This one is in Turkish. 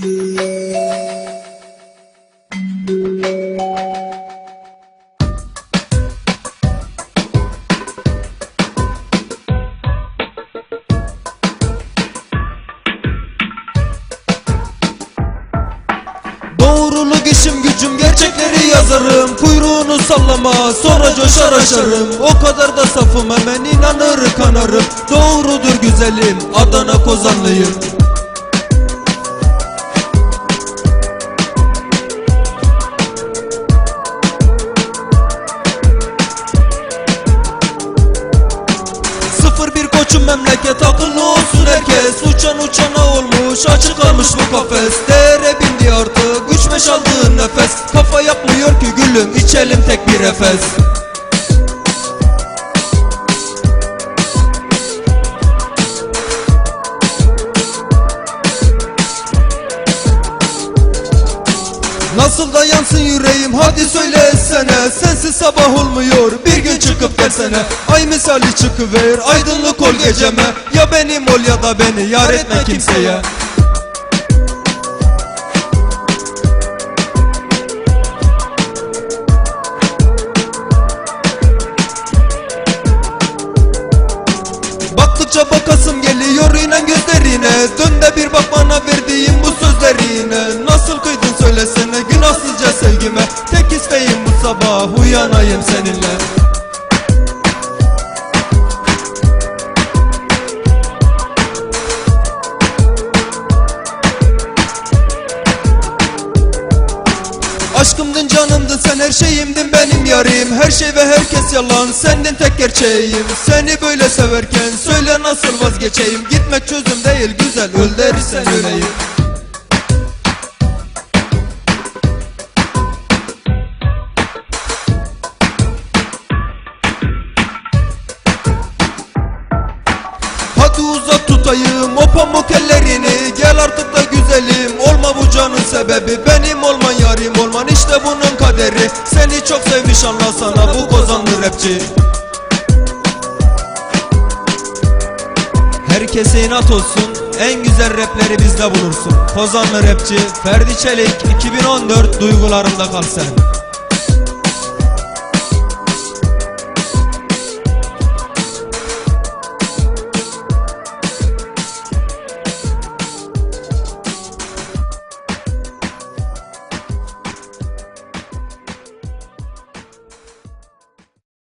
Doğruluk gücüm gerçekleri yazarım. Kuyruğunu sallama sonra coşar aşarım. O kadar da safım hemen inanır kanarım. Doğrudur güzelim Adana kozanlıyım memleket akıllı olsun herkes. Uçan uçana olmuş açık bu kafes. Değere bindi artık üç beş aldığın nefes. Kafa yapmıyor ki gülüm içelim tek bir efes. Nasıl da yansın yüreğim hadi söylesene Sensiz sabah olmuyor bir çıkıp gelsene. Ay misali çıkıver aydınlık ol geceme. Ya benim ol ya da beni yar etme kimseye. Baktıkça bakasım geliyor inan gözlerine. Dön de bir bak bana verdiğim bu sözlerine. Nasıl kıydın söylesene günahsızca sevgime. Tek isteğim bu sabah uyanayım seninle Aşkımdın canımdın sen her şeyimdin benim yarim. Her şey ve herkes yalan sendin tek gerçeğim. Seni böyle severken söyle nasıl vazgeçeyim? Gitmek çözüm değil güzel öl dersen öleyim. Hadi uzat tutayım o pamuk ellerini. Gel artık da güzelim olma bu canın sebebi işte bunun kaderi. Seni çok sevmiş anlasana bu kozanlı rapçi. Herkese inat olsun en güzel rapleri bizde bulursun. Kozanlı rapçi Ferdi Çelik 2014 duygularımda kal sen